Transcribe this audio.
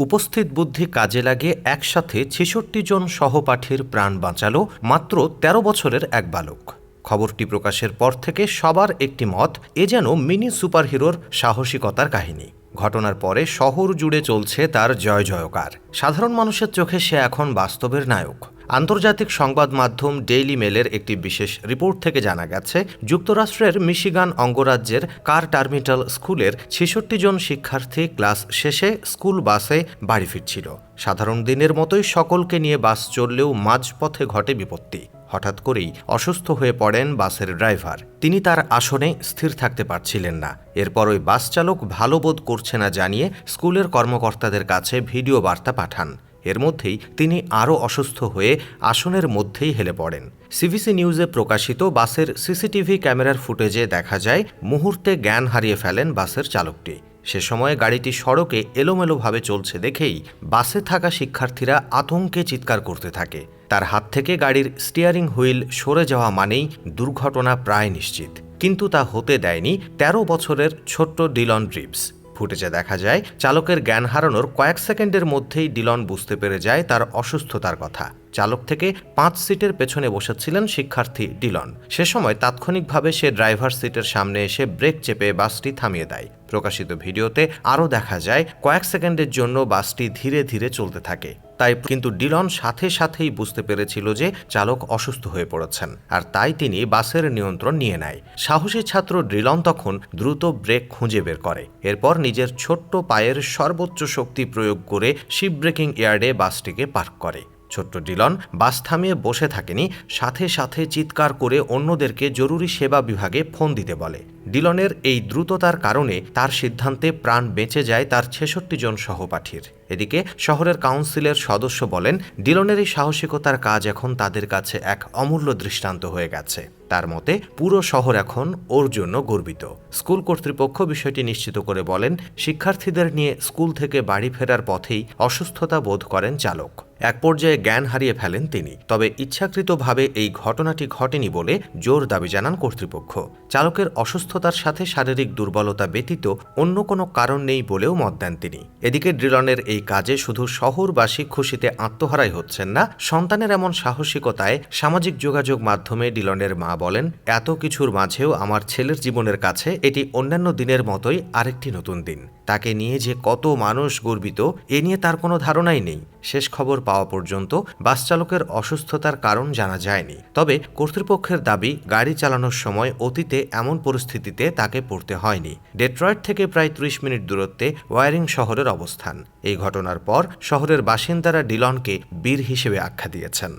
উপস্থিত বুদ্ধি কাজে লাগে, একসাথে ছেষট্টি জন সহপাঠীর প্রাণ বাঁচাল মাত্র ১৩ বছরের এক বালক। খবরটি প্রকাশের পর থেকে সবার একটি মত, এ যেন মিনি সুপারহিরোর সাহসিকতার কাহিনী। ঘটনার পরে শহর জুড়ে চলছে তার জয় জয়কার সাধারণ মানুষের চোখে সে এখন বাস্তবের নায়ক। আন্তর্জাতিক সংবাদ মাধ্যম ডেইলি মেলের একটি বিশেষ রিপোর্ট থেকে জানা গেছে, যুক্তরাষ্ট্রের মিশিগান অঙ্গরাজ্যের কার টার্মিনাল স্কুলের ছেষট্টি জন শিক্ষার্থী ক্লাস শেষে স্কুল বাসে বাড়ি ফিরছিল। সাধারণ দিনের মতোই সকলকে নিয়ে বাস চললেও মাঝপথে ঘটে বিপত্তি। হঠাৎ করেই অসুস্থ হয়ে পড়েন বাসের ড্রাইভার। তিনি তার আসনে স্থির থাকতে পারছিলেন না। এরপর ওই বাস চালক ভালো বোধ করছে না জানিয়ে স্কুলের কর্মকর্তাদের কাছে ভিডিও বার্তা পাঠান। এর মধ্যেই তিনি আরও অসুস্থ হয়ে আসনের মধ্যেই হেলে পড়েন। সিবিসি নিউজে প্রকাশিত বাসের সিসিটিভি ক্যামেরার ফুটেজে দেখা যায়, মুহূর্তে জ্ঞান হারিয়ে ফেলেন বাসের চালকটি। সে সময়ে গাড়িটি সড়কে এলোমেলোভাবে চলছে দেখেই বাসে থাকা শিক্ষার্থীরা আতঙ্কে চিৎকার করতে থাকে। তার হাত থেকে গাড়ির স্টিয়ারিং হুইল সরে যাওয়া মানেই দুর্ঘটনা প্রায় নিশ্চিত। কিন্তু তা হতে দেয়নি ১৩ বছরের ছোট্ট ডিলন ড্রিপস ফুটেজে দেখা যায়, চালকের জ্ঞান হারানোর কয়েক সেকেন্ডের মধ্যেই ডিলন বুঝতে পেরে যায় তার অসুস্থতার কথা। চালক থেকে পাঁচ সিটের পেছনে বসেছিলেন শিক্ষার্থী ডিলন। সে সময় তাৎক্ষণিকভাবে সে ড্রাইভার সিটের সামনে এসে ব্রেক চেপে বাসটি থামিয়ে দেয়। প্রকাশিত ভিডিওতে আরও দেখা যায়, কয়েক সেকেন্ডের জন্য বাসটি ধীরে ধীরে চলতে থাকে। তাই কিন্তু ডিলন সাথে সাথেই বুঝতে পেরেছিল যে চালক অসুস্থ হয়ে পড়েছেন। আর তাই তিনি বাসের নিয়ন্ত্রণ নিয়ে নেয়। সাহসী ছাত্র ডিলন তখন দ্রুত ব্রেক খুঁজে বের করে। এরপর নিজের ছোট্ট পায়ের সর্বোচ্চ শক্তি প্রয়োগ করে শিপ ব্রেকিং ইয়ার্ডে বাসটিকে পার্ক করে। ছোট্ট ডিলন বাস থামিয়ে বসে থাকেনি, সাথে সাথে চিৎকার করে অন্যদেরকে জরুরি সেবা বিভাগে ফোন দিতে বলে। ডিলনের এই দ্রুততার কারণে তার সিদ্ধান্তে প্রাণ বেঁচে যায় তার ছেষট্টি জন সহপাঠীর। এদিকে শহরের কাউন্সিলের সদস্য বলেন, ডিলনের এই সাহসিকতার কাজ এখন তাদের কাছে এক অমূল্য দৃষ্টান্ত হয়ে গেছে। তার মতে, পুরো শহর এখন ওর জন্য গর্বিত। স্কুল কর্তৃপক্ষ বিষয়টি নিশ্চিত করে বলেন, শিক্ষার্থীদের নিয়ে স্কুল থেকে বাড়ি ফেরার পথেই অসুস্থতা বোধ করেন চালক। এক পর্যায়ে জ্ঞান হারিয়ে ফেলেন তিনি। তবে ইচ্ছাকৃতভাবে এই ঘটনাটি ঘটেনি বলে জোর দাবি জানান কর্তৃপক্ষ। চালকের অসুস্থতার সাথে শারীরিক দুর্বলতা ব্যতীত অন্য কোনো কারণ নেই বলেও মত দেন তিনি। এদিকে ড্রিলনের এই কাজে শুধু শহরবাসী খুশিতে আত্মহারাই হচ্ছেন না, সন্তানের এমন সাহসিকতায় সামাজিক যোগাযোগ মাধ্যমে ডিলনের মা বলেন, এত কিছুর মাঝেও আমার ছেলের জীবনের কাছে এটি অন্যান্য দিনের মতোই আরেকটি নতুন দিন। তাকে নিয়ে যে কত মানুষ গর্বিত, এ নিয়ে তার কোনো ধারণাই নেই। শেষ খবর পাওয়া পর্যন্ত বাস চালকের অসুস্থতার কারণ জানা যায়নি। তবে কর্তৃপক্ষের দাবি, গাড়ি চালানোর সময় অতীতে এমন পরিস্থিতিতে তাকে পড়তে হয়নি। ডেট্রয়েড থেকে প্রায় ত্রিশ মিনিট দূরত্বে ওয়ারিং শহরের অবস্থান। এই ঘটনার পর শহরের বাসিন্দারা ডিলনকে বীর হিসেবে আখ্যা দিয়েছেন।